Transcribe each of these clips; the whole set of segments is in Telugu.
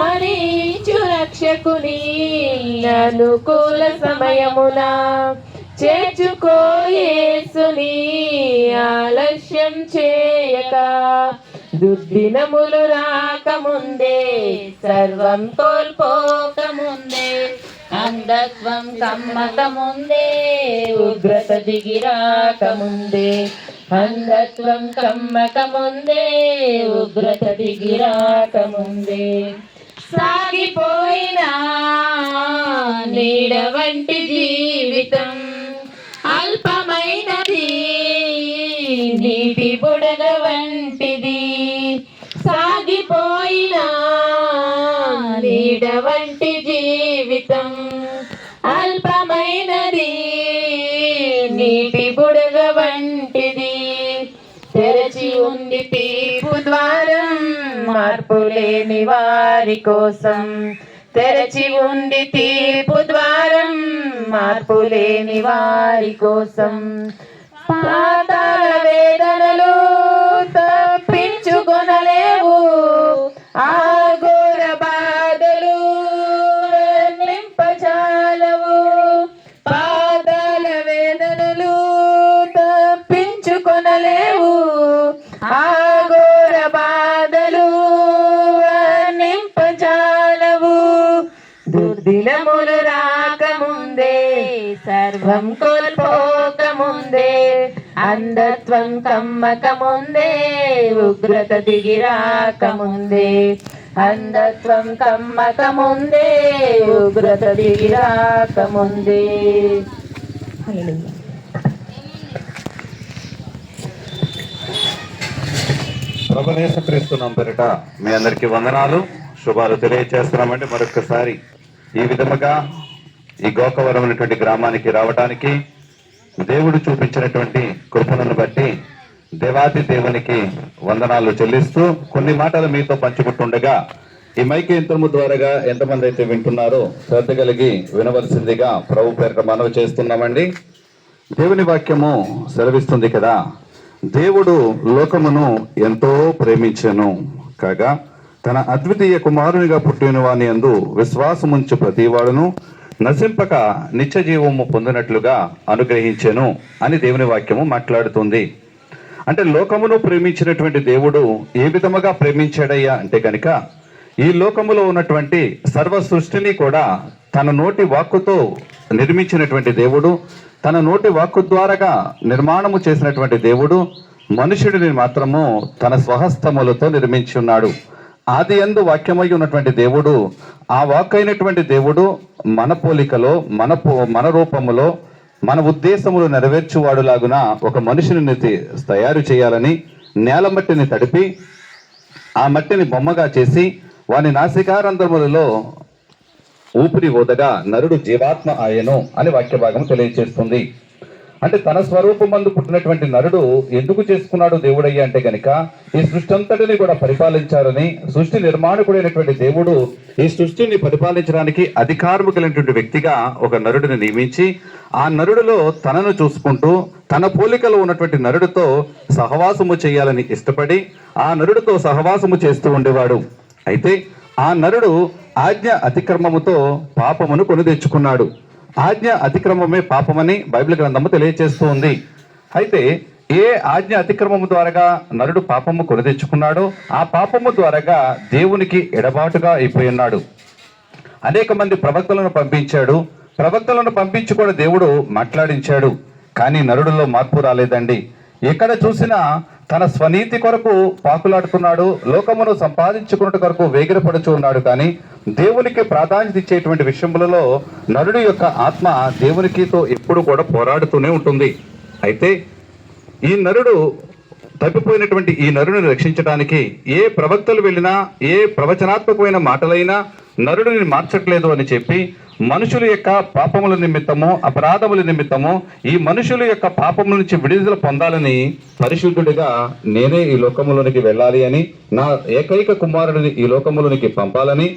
స్మరించు రక్షకుని. అనుకూల సమయమున చేర్చుకోయేసుని ఆలస్యం చేయక దుర్దినములు రాకముందే సర్వం కోల్పోకముందే అంధత్వం కమ్మకముందే ఉగ్రత దిగి రాకముందే అంధత్వం కమ్మకముందే ఉగ్రత దిగి రాకముందే. సాగిపోయినా నీడ వంటి జీవితం అల్పమైనది నీటి బుడగ వంటిది. సాగిపోయినా నీడ వంటి జీవితం అల్పమైనది నీటి బుడగ వంటిది. తెరచి ఉంది తీర్పు ద్వారం మార్పు లేని వారి కోసం. తెరచి ఉంది తీర్పు ద్వారం మార్పు లేని వారి కోసం. పాతాల వేదనలు తప్పించుకొనలేవు. ఆ సర్వం కోల్పోకముందే అంధత్వం కమ్మకముందే ఉగ్రత దిగిరాకముందే అంధత్వం కమ్మకముందే ఉగ్రత దిగిరాకముందే రాకముందే హల్లెలూయా. మీ అందరికి వందనాలు శుభాలు తెలియజేస్తున్నామండి మరొకసారి ఈ విధముగా ఈ గోకవరం అనేటువంటి గ్రామానికి రావడానికి దేవుడు చూపించినటువంటి కృపణను బట్టి దేవాది దేవునికి వందనాలు చెల్లిస్తూ కొన్ని మాటలు మీతో పంచుకుంటుండగా ఈ మైక్ యంత్రము ద్వారాగా ఎంతమంది అయితే వింటున్నారో శ్రద్ధ కలిగి వినవలసిందిగా ప్రభు పేరిట మనవి చేస్తున్నామండి. దేవుని వాక్యము సెలవిస్తుంది కదా దేవుడు లోకమును ఎంతో ప్రేమించను కాగా తన అద్వితీయ కుమారునిగా పుట్టిన వాని అందు విశ్వాసముంచు ప్రతివాడును నశింపక నిత్య జీవము పొందినట్లుగా అనుగ్రహించెను అని దేవుని వాక్యము మాట్లాడుతుంది. అంటే లోకమును ప్రేమించినటువంటి దేవుడు ఏ విధముగా ప్రేమించాడయ్యా అంటే కనుక ఈ లోకములో ఉన్నటువంటి సర్వ సృష్టిని కూడా తన నోటి వాక్కుతో నిర్మించినటువంటి దేవుడు తన నోటి వాక్కు ద్వారాగా నిర్మాణము చేసినటువంటి దేవుడు మనుషుడిని మాత్రము తన స్వహస్తములతో నిర్మించి ఉన్నాడు ఆది ఎందు వాక్యమై ఉన్నటువంటి దేవుడు ఆ వాక్ అయినటువంటి దేవుడు మన పోలికలో మన పో- మన రూపములో మన ఉద్దేశములు నెరవేర్చువాడులాగున ఒక మనుషుని తయారు చేయాలని నేల మట్టిని తడిపి ఆ మట్టిని బొమ్మగా చేసి వాని నాసికారంధ్రములలో ఊపిరి ఊదగా నరుడు జీవాత్మ ఆయను అని వాక్య భాగం తెలియజేస్తుంది అంటే తన స్వరూపమందు పుట్టినటువంటి నరుడు ఎందుకు చేసుకున్నాడు దేవుడయ్య అంటే గనుక ఈ సృష్టి అంతటిని కూడా పరిపాలించాలని సృష్టి నిర్మాణకుడైనటువంటి దేవుడు ఈ సృష్టిని పరిపాలించడానికి అధికారము కలిగినటువంటి వ్యక్తిగా ఒక నరుడిని నియమించి ఆ నరుడిలో తనను చూసుకుంటూ తన పోలికలో ఉన్నటువంటి నరుడితో సహవాసము చేయాలని ఇష్టపడి ఆ నరుడితో సహవాసము చేస్తూ ఉండేవాడు. అయితే ఆ నరుడు ఆజ్ఞ అతిక్రమముతో పాపమును కొని తెచ్చుకున్నాడు. ఆజ్ఞ అతిక్రమమే పాపమని బైబిల్ గ్రంథము తెలియజేస్తూ ఉంది అయితే ఏ ఆజ్ఞ అతిక్రమము ద్వారాగా నరుడు పాపము కొని తెచ్చుకున్నాడో ఆ పాపము ద్వారాగా దేవునికి ఎడబాటుగా అయిపోయినాడు అనేక మంది ప్రవక్తలను పంపించాడు. ప్రవక్తలను పంపించి కూడా దేవుడు మాట్లాడించాడు. కానీ నరుడులో మార్పు రాలేదండి. ఎక్కడ చూసినా తన స్వనీతి కొరకు పాకులాడుతున్నాడు లోకమును సంపాదించుకున్నట్టు కొరకు వేగిరపడుచు ఉన్నాడు. కానీ దేవునికి ప్రాధాన్యత ఇచ్చేటువంటి విషయములలో నరుడి యొక్క ఆత్మ దేవునికితో ఎప్పుడు కూడా పోరాడుతూనే ఉంటుంది. అయితే ఈ నరుడు తప్పిపోయినటువంటి ఈ నరుడిని రక్షించడానికి ఏ ప్రవక్తలు వెళ్ళినా ఏ ప్రవచనాత్మకమైన మాటలైనా నరుడిని మార్చట్లేదు అని చెప్పి మనుషుల యొక్క పాపముల నిమిత్తము అపరాధముల నిమిత్తము ఈ మనుషుల యొక్క పాపముల నుంచి విడుదల పొందాలని పరిశుద్ధుడిగా నేనే ఈ లోకములోనికి వెళ్ళాలి అని నా ఏకైక కుమారుడిని ఈ లోకములోనికి పంపాలని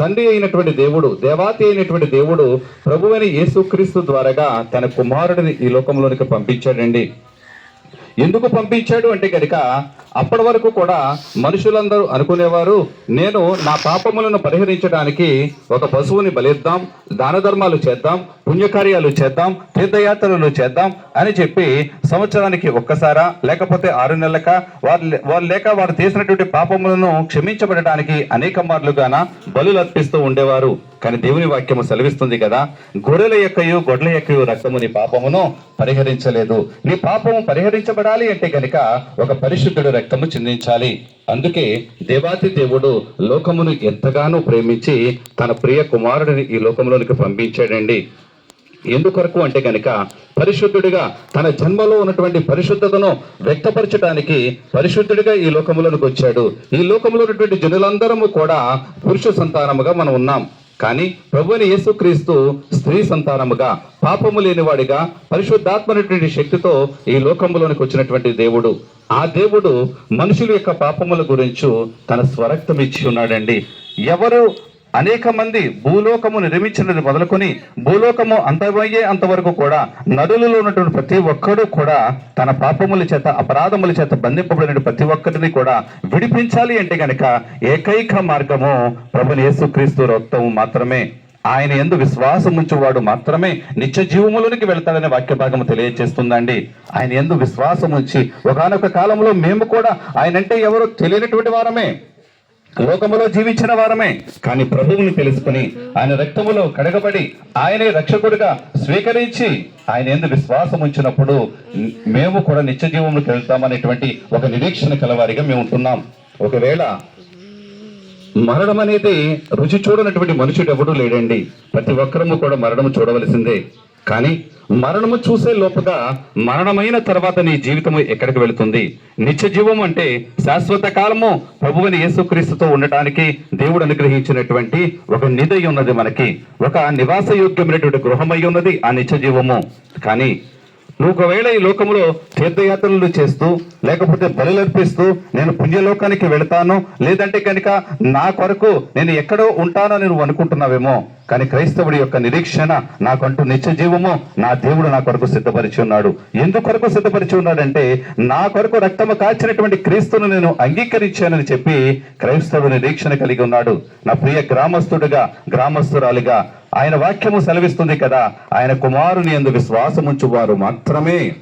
తండ్రి అయినటువంటి దేవుడు దేవాతి అయినటువంటి దేవుడు ప్రభువైన యేసుక్రీస్తు ద్వారాగా తన కుమారుడిని ఈ లోకంలోనికి పంపించాడండి. ఎందుకు పంపించాడు అంటే కనుక అప్పటి వరకు కూడా మనుషులందరూ అనుకునేవారు నేను నా పాపములను పరిహరించడానికి ఒక పశువుని బలిద్దాం దాన ధర్మాలు చేద్దాం పుణ్యకార్యాలు చేద్దాం తీర్థయాత్రలు చేద్దాం అని చెప్పి సంవత్సరానికి ఒక్కసారా లేకపోతే ఆరు నెలలక వారు వారు లేక వారు చేసినటువంటి పాపములను క్షమించబడటానికి అనేక మార్లుగాన బలులు అర్పిస్తూ ఉండేవారు. కానీ దేవుని వాక్యము సెలవిస్తుంది కదా గొర్రెల యొక్కయు గొడ్ల యొక్కయు రక్తము నీ పాపమును పరిహరించలేదు. నీ పాపము పరిహరించబడాలి అంటే కనుక ఒక పరిశుద్ధుడు రక్తము చిందించాలి. అందుకే దేవాతి దేవుడు లోకమును ఎంతగానో ప్రేమించి తన ప్రియ కుమారుడిని ఈ లోకంలోనికి పంపించాడండి. ఎందుకొరకు అంటే కనుక పరిశుద్ధుడిగా తన జన్మలో ఉన్నటువంటి పరిశుద్ధతను వ్యక్తపరచడానికి పరిశుద్ధుడిగా ఈ లోకంలోనికి వచ్చాడు. ఈ లోకంలో ఉన్నటువంటి జనులందరము కూడా పురుష సంతానముగా మనం ఉన్నాం. కానీ ప్రభుని యేసుక్రీస్తు స్త్రీ సంతానముగా పాపము లేనివాడిగా పరిశుద్ధాత్మనటువంటి శక్తితో ఈ లోకంలోనికి వచ్చినటువంటి దేవుడు. ఆ దేవుడు మనుషుల యొక్క పాపముల గురించి తన స్వరక్తం ఇచ్చి ఉన్నాడండి. ఎవరు అనేక మంది భూలోకము నిర్మించినది మొదలుకొని భూలోకము అంతమయ్యే అంతవరకు కూడా నదులలో ఉన్నటువంటి ప్రతి ఒక్కడు కూడా తన పాపముల చేత అపరాధముల చేత బంధింపబడిన ప్రతి ఒక్కరిని కూడా విడిపించాలి అంటే గనక ఏకైక మార్గము ప్రభుని యేసుక్రీస్తు రక్తము మాత్రమే. ఆయన ఎందు విశ్వాసం ఉంచువాడు మాత్రమే నిత్య జీవములోనికి వెళ్తాడనే వాక్య భాగము తెలియజేస్తుందండి ఆయన ఎందు విశ్వాసం ఉంచి ఒకనొక కాలంలో మేము కూడా ఆయన అంటే ఎవరో తెలియనటువంటి వారమే. లోకములో జీవించిన వారమే. కానీ ప్రభువుని తెలుసుకుని ఆయన రక్తములో కడగబడి ఆయనే రక్షకుడిగా స్వీకరించి ఆయన ఎందు విశ్వాసం ఉంచినప్పుడు మేము కూడా నిత్య జీవంలోకి వెళ్తామనేటువంటి ఒక నిరీక్షణ కలవారిగా మేము ఉంటున్నాం. ఒకవేళ మరణం అనేది రుచి చూడనటువంటి మనుషుడు ఎవడూ లేడండి. ప్రతి ఒక్కరము కూడా మరణం చూడవలసిందే. కానీ మరణము చూసే లోపుగా మరణమైన తర్వాత నీ జీవితము ఎక్కడికి వెళుతుంది? నిత్య జీవం అంటే శాశ్వత కాలము. ప్రభువుని యేసుక్రీస్తుతో ఉండటానికి దేవుడు అనుగ్రహించినటువంటి ఒక నిధి ఉన్నది మనకి. ఒక నివాస యోగ్యమైనటువంటి గృహమై ఉన్నది ఆ నిత్య జీవము. కానీ నువ్వు ఒకవేళ ఈ లోకంలో తీర్థయాత్రలు చేస్తూ లేకపోతే బలులర్పిస్తూ నేను పుణ్యలోకానికి వెళతాను లేదంటే కనుక నా కొరకు నేను ఎక్కడో ఉంటానో నువ్వు అనుకుంటున్నావేమో? కానీ క్రైస్తవుడి యొక్క నిరీక్షణ నాకంటూ నిత్య జీవము నా దేవుడు నా కొరకు సిద్ధపరిచి ఉన్నాడు. ఎందుకొరకు సిద్ధపరిచి ఉన్నాడంటే నా కొరకు రక్తము కాల్చినటువంటి క్రీస్తును నేను అంగీకరించానని చెప్పి క్రైస్తవుడు నిరీక్షణ కలిగి ఉన్నాడు. నా ప్రియ గ్రామస్తుడిగా గ్రామస్తురాలిగా ఆయన వాక్యము సెలవిస్తుంది కదా ఆయన కుమారుని ఎందు విశ్వాసముంచు వారు మాత్రమే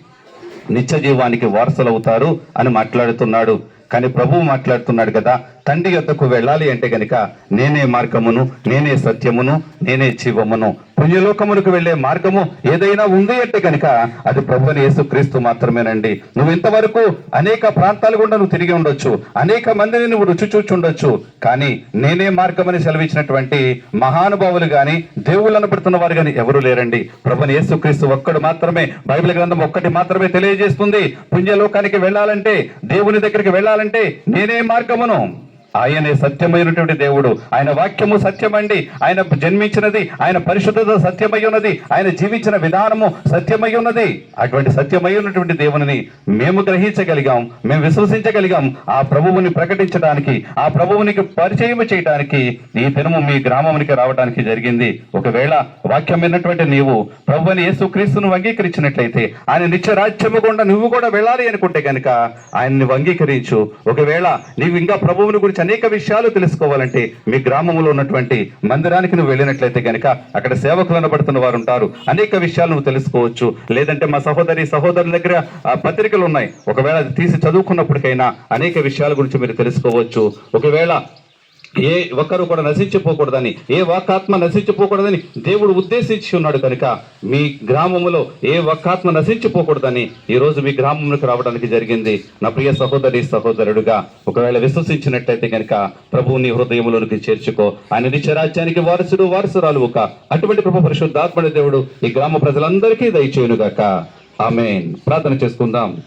నిత్య జీవానికి వారసులవుతారు అని మాట్లాడుతున్నాడు. కానీ ప్రభువు మాట్లాడుతున్నాడు కదా తండ్రి యొద్దకు వెళ్ళాలి అంటే గనుక నేనే మార్గమును నేనే సత్యమును నేనే జీవమును. పుణ్యలోకమునకు వెళ్ళే మార్గము ఏదైనా ఉంది అంటే కనుక అది ప్రభుని యేసుక్రీస్తు మాత్రమేనండి. నువ్వు ఇంతవరకు అనేక ప్రాంతాలు గుండా నువ్వు తిరిగి ఉండొచ్చు అనేక మందిని నువ్వు రుచి చూచుండొచ్చు కానీ నేనే మార్గమని సెలవిచ్చినటువంటి మహానుభావులు గాని దేవుళ్ళను అనబడుతున్న వారు కానీ ఎవరు లేరండి. ప్రభుని యేసుక్రీస్తు ఒక్కడు మాత్రమే బైబిల్ గ్రంథం ఒక్కటి మాత్రమే తెలియజేస్తుంది. పుణ్యలోకానికి వెళ్ళాలంటే దేవుని దగ్గరికి వెళ్ళాలంటే నేనే మార్గమును. ఆయనే సత్యమైనటువంటి దేవుడు. ఆయన వాక్యము సత్యమండి. ఆయన జన్మించినది ఆయన పరిశుద్ధత సత్యమై ఉన్నది ఆయన జీవించిన విధానము సత్యమై ఉన్నది అటువంటి సత్యమై ఉన్నటువంటి దేవుని మేము గ్రహించగలిగాం మేము విశ్వసించగలిగాం. ఆ ప్రభువుని ప్రకటించడానికి ఆ ప్రభువునికి పరిచయం చేయడానికి ఈ దినము మీ గ్రామానికి రావడానికి జరిగింది. ఒకవేళ వాక్యం విన్నటువంటి నీవు యేసు యేసుక్రీస్తును అంగీకరించినట్లయితే ఆయన నిత్య రాజ్యము గుండా నువ్వు కూడా వెళ్ళాలి అనుకుంటే కనుక ఆయన్ని అంగీకరించు. ఒకవేళ నీవు ఇంకా ప్రభువుని గురించి అనేక విషయాలు తెలుసుకోవాలంటే మీ గ్రామంలో ఉన్నటువంటి మందిరానికి నువ్వు వెళ్ళినట్లయితే కనుక అక్కడ సేవకులు అనబడుతున్న వారు ఉంటారు. అనేక విషయాలు నువ్వు తెలుసుకోవచ్చు. లేదంటే మా సహోదరి సహోదరుల దగ్గర ఆ పత్రికలు ఉన్నాయి. ఒకవేళ అది తీసి చదువుకున్నప్పటికైనా అనేక విషయాల గురించి మీరు తెలుసుకోవచ్చు. ఒకవేళ ఏ ఒక్కరు కూడా నశించిపోకూడదని ఏ ఒక్కాత్మ నశించిపోకూడదని దేవుడు ఉద్దేశించి ఉన్నాడు కనుక మీ గ్రామములో ఏ ఒక్కాత్మ నశించిపోకూడదని ఈరోజు మీ గ్రామంలోకి రావడానికి జరిగింది. నా ప్రియ సహోదరి సహోదరుడుగా ఒకవేళ విశ్వసించినట్టయితే కనుక ప్రభువు నీ హృదయములోనికి చేర్చుకో. ఆయన నిత్యరాజ్యానికి వారసుడు వారసురాలు ఒక అటువంటి ప్రభు పరిశుద్ధాత్మని దేవుడు ఈ గ్రామ ప్రజలందరికీ దయచేయునుగాక. ఆమెన్. ప్రార్థన చేసుకుందాం.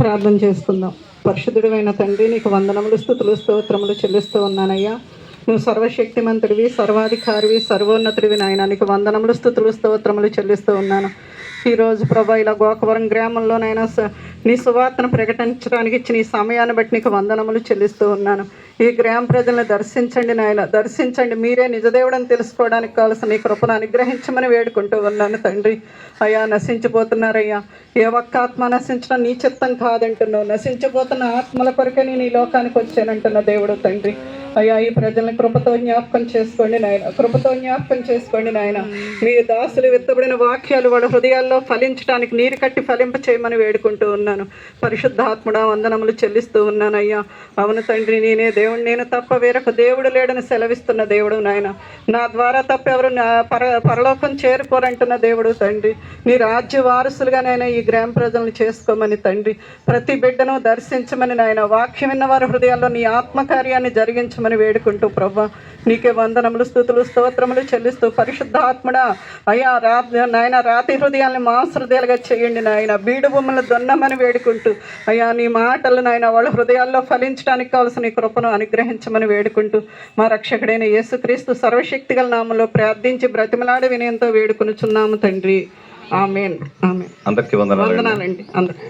ప్రార్థన చేసుకుందాం. పరిశుద్ధుడైన తండ్రి నీకు వందనములు స్థుతులు స్తోత్రములు చెల్లిస్తూ ఉన్నానయ్యా. నువ్వు సర్వశక్తిమంతుడివి సర్వాధికారివి సర్వోన్నతుడివి నాయన. నీకు వందనములు స్థుతులు స్తోత్రములు చెల్లిస్తూ ఉన్నాను. ఈరోజు ప్రభా ఇలా గోకవరం గ్రామంలోనైనా స- నీ సువార్తను ప్రకటించడానికి ఇచ్చిన ఈ సమయాన్ని బట్టి నీకు వందనములు చెల్లిస్తూ ఉన్నాను. ఈ గ్రామ ప్రజలను దర్శించండి నాయన దర్శించండి. మీరే నిజదేవుడని తెలుసుకోవడానికి కావాల్సిన ఈ కృపను అనుగ్రహించమని వేడుకుంటూ ఉన్నాను తండ్రి. అయ్యా నశించిపోతున్నారయ్యా. ఏ ఒక్క ఆత్మ నశించడం నీ చిత్తం కాదంటున్నావు. నశించిపోతున్న ఆత్మల కొరకే నేను ఈ లోకానికి వచ్చానంటున్న దేవుడు తండ్రి. అయ్యా ఈ ప్రజల్ని కృపతో జ్ఞాపకం చేసుకోండి నాయన. కృపతో జ్ఞాపకం చేసుకోండి నాయన. మీ దాసులు విత్తబడిన వాక్యాలు వాళ్ళ హృదయాల్లో ఫలించడానికి నీరు కట్టి ఫలింప చేయమని వేడుకుంటూ ఉన్నాను. పరిశుద్ధాత్ముడా వందనములు చెల్లిస్తూ ఉన్నానయ్యా. అవును తండ్రి నేనే దేవుడు నేను తప్ప వేరొక దేవుడు లేడని సెలవిస్తున్న దేవుడు నాయన. నా ద్వారా తప్ప ఎవరు నా పర పరలోకం చేరుకోరంటున్న దేవుడు తండ్రి. నీ రాజ్య వారసులుగా నాయన ఈ గ్రామ ప్రజలను చేసుకోమని తండ్రి. ప్రతి బిడ్డను దర్శించమని నాయన. వాక్యం విన్న వారి హృదయాల్లో నీ ఆత్మకార్యాన్ని జరిగించమని వేడుకుంటూ ప్రభా నీకే వందనములు స్థుతులు స్తోత్రములు చెల్లిస్తూ పరిశుద్ధాత్మడ. అయ్యా రా నాయన రాతి హృదయాల్ని మాంస హృదయాలుగా చేయండి నాయన. బీడు బొమ్మలు దొన్నమని వేడుకుంటూ. అయ్యా నీ మాటలు నాయన వాళ్ళ హృదయాల్లో ఫలించడానికి కావాల్సిన నీ కృపను అనుగ్రహించమని వేడుకుంటూ మా రక్షకుడైన యేసుక్రీస్తు సర్వశక్తిగల నామంలో ప్రార్థించి బ్రతిమలాడి వినయంతో వేడుకొనుచున్నాము తండ్రి. ఆమెన్. ఆమెన్. అందరికీ వందనాలు వందనాలండి. అందరికి.